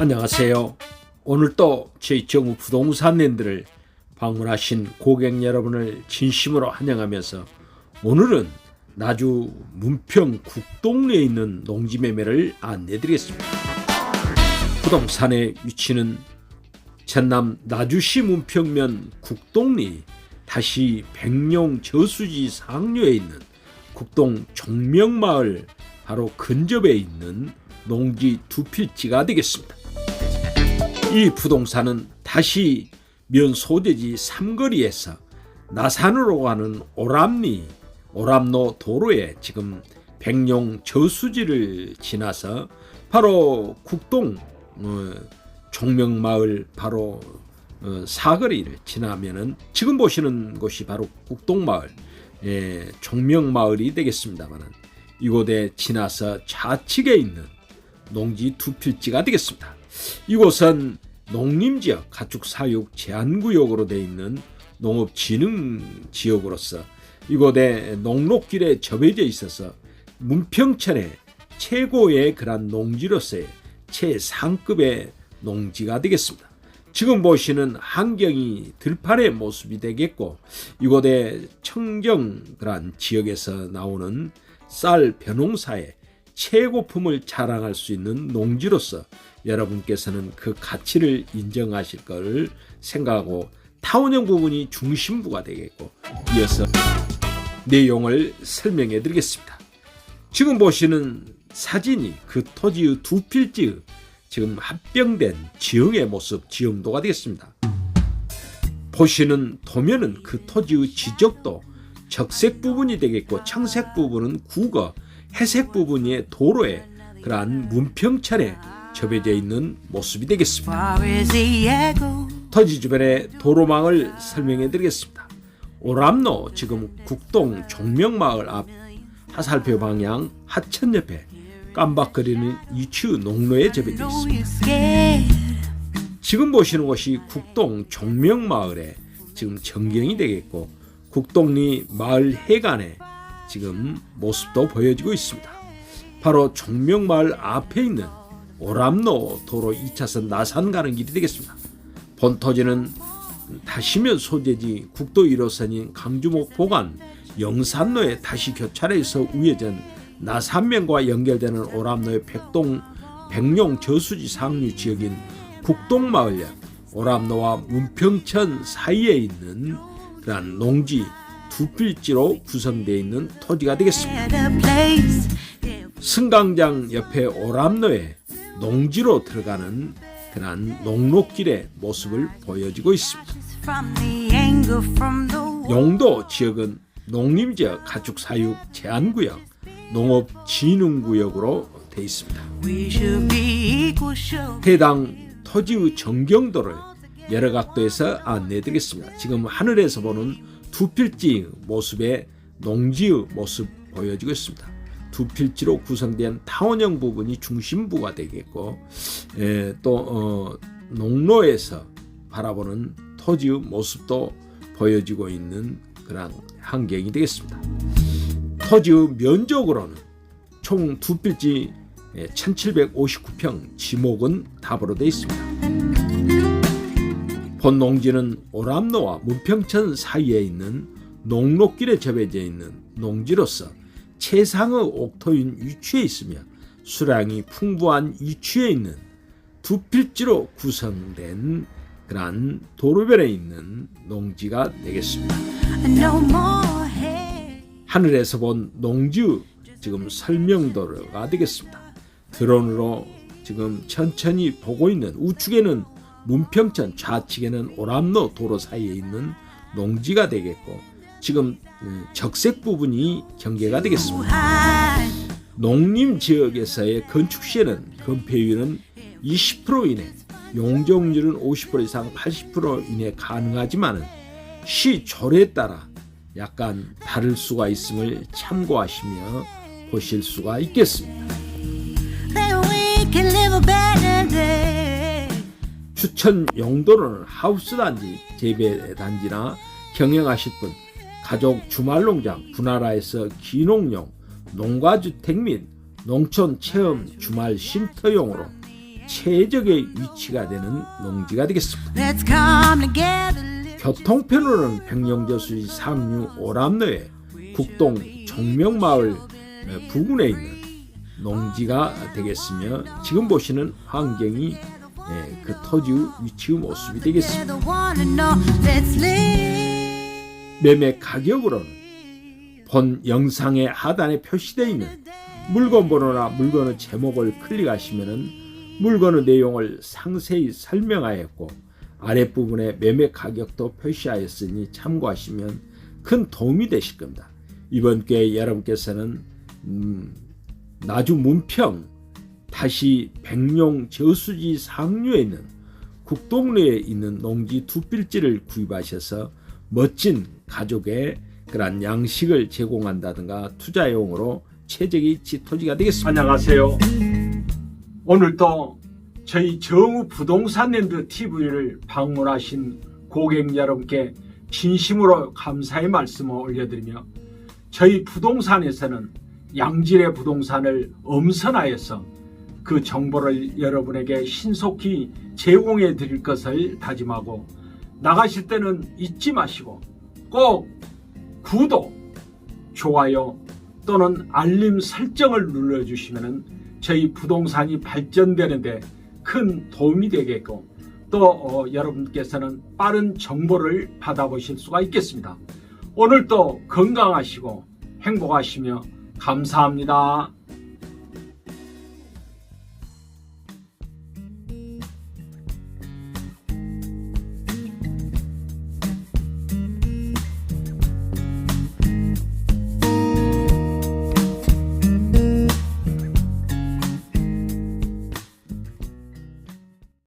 안녕하세요. 오늘 또 저희 정우 부동산랜드를 방문하신 고객 여러분을 진심으로 환영하면서 오늘은 나주 문평 국동리에 있는 농지 매매를 안내드리겠습니다. 부동산의 위치는 전남 나주시 문평면 국동리 다시 백룡 저수지 상류에 있는 국동 종명마을 바로 근접에 있는 농지 두 필지가 되겠습니다. 이 부동산은 다시 면 소재지 삼거리에서 나산으로 가는 오람리 오람로 도로에 지금 백룡 저수지를 지나서 바로 국동 어, 종명마을 바로 어, 사거리를 지나면은 지금 보시는 곳이 바로 국동마을 예, 종명마을이 되겠습니다만은 이곳에 지나서 좌측에 있는 농지 두 필지가 되겠습니다. 이곳은 농림지역 가축 사육 제한구역으로 되어 있는 농업진흥지역으로서 이곳에 농록길에 접해져 있어서 문평천의 최고의 그런 농지로서의 최상급의 농지가 되겠습니다. 지금 보시는 환경이 들판의 모습이 되겠고 이곳에 청정 그런 지역에서 나오는 쌀 벼농사의 최고품을 자랑할 수 있는 농지로서 여러분께서는 그 가치를 인정하실 것을 생각하고 타원형 부분이 중심부가 되겠고 이어서 내용을 설명해 드리겠습니다. 지금 보시는 사진이 그 토지의 두 필지의 지금 합병된 지형의 모습, 지형도가 되겠습니다. 보시는 도면은 그 토지의 지적도 적색 부분이 되겠고 청색 부분은 국어, 회색 부분이 도로에 그러한 문평천에 접해져 있는 모습이 되겠습니다. 토지 주변의 도로망을 설명해 드리겠습니다. 오람로 지금 국동 종명마을 앞 하살표 방향 하천 옆에 깜박거리는 이추 농로에 know 있습니다. 지금 보시는 곳이 국동 종명마을에 지금 전경이 되겠고 국동리 마을 해관에 지금 모습도 보여지고 있습니다. 바로 종명마을 앞에 있는 오람로 도로 2차선 나산 가는 길이 되겠습니다. 본토지는 다시면 소재지 국도 1호선인 강주목 보관 영산로에 다시 교차로에서 우회전 나산면과 연결되는 오람로의 백동 백룡 저수지 상류 지역인 국동마을역 오람로와 문평천 사이에 있는 그러한 농지 두 필지로 구성되어 있는 토지가 되겠습니다. 승강장 옆에 오람로에 농지로 들어가는 그러한 농로길의 모습을 보여지고 있습니다. 용도 지역은 농림지역 가축 사육 제한구역, 농업진흥구역으로 되어 있습니다. 해당 토지의 전경도를 여러 각도에서 안내드리겠습니다. 지금 하늘에서 보는 두 필지 모습의 농지의 모습 보여지고 있습니다. 두 필지로 구성된 타원형 부분이 중심부가 되겠고 에, 또 어, 농로에서 바라보는 토지의 모습도 보여지고 있는 그런 환경이 되겠습니다. 토지의 면적으로는 총 두 필지 1759평 지목은 답으로 되어 있습니다. 본 농지는 오람로와 문평천 사이에 있는 농로길에 접해져 있는 농지로서 최상의 옥토인 위치에 있으며 수량이 풍부한 위치에 있는 두 필지로 구성된 그러한 도로변에 있는 농지가 되겠습니다. 하늘에서 본 농지 지금 설명도로가 되겠습니다. 드론으로 지금 천천히 보고 있는 우측에는 문평천 좌측에는 오람로 도로 사이에 있는 농지가 되겠고 지금 음, 적색 부분이 경계가 되겠습니다. 농림 지역에서의 건축 시에는 건폐율은 20% 이내, 용적률은 50% 이상 80% 이내 가능하지만은 시 조례에 따라 약간 다를 수가 있음을 참고하시며 보실 수가 있겠습니다. 추천 용도로는 하우스 단지, 재배 단지나 경영하실 분, 가족 주말농장, 분할화에서 기농용, 농가주택 및 농촌 체험 주말 쉼터용으로 최적의 위치가 되는 농지가 되겠습니다. 교통편으로는 백령저수지 상류 오람로에 국동 종명마을 부근에 있는 농지가 되겠으며 지금 보시는 환경이 예, 그 토지 위치의 모습이 되겠습니다. 매매 가격으로는 본 영상의 하단에 표시되어 있는 물건 번호나 물건의 제목을 클릭하시면은 물건의 내용을 상세히 설명하였고 아랫부분에 매매 가격도 표시하였으니 참고하시면 큰 도움이 되실 겁니다. 이번 기회에 여러분께서는 음, 나주 문평 다시 백룡 저수지 상류에 있는 국동리에 있는 농지 두 필지를 구입하셔서 멋진 가족의 그런 양식을 제공한다든가 투자용으로 최적의 지토지가 되겠습니다. 안녕하세요. 오늘도 저희 정우 부동산랜드 TV를 방문하신 고객 여러분께 진심으로 감사의 말씀을 올려드리며 저희 부동산에서는 양질의 부동산을 엄선하여서 그 정보를 여러분에게 신속히 제공해 드릴 것을 다짐하고 나가실 때는 잊지 마시고 꼭 구독, 좋아요 또는 알림 설정을 눌러주시면 저희 부동산이 발전되는데 큰 도움이 되겠고 또 어, 여러분께서는 빠른 정보를 받아보실 수가 있겠습니다. 오늘도 건강하시고 행복하시며 감사합니다.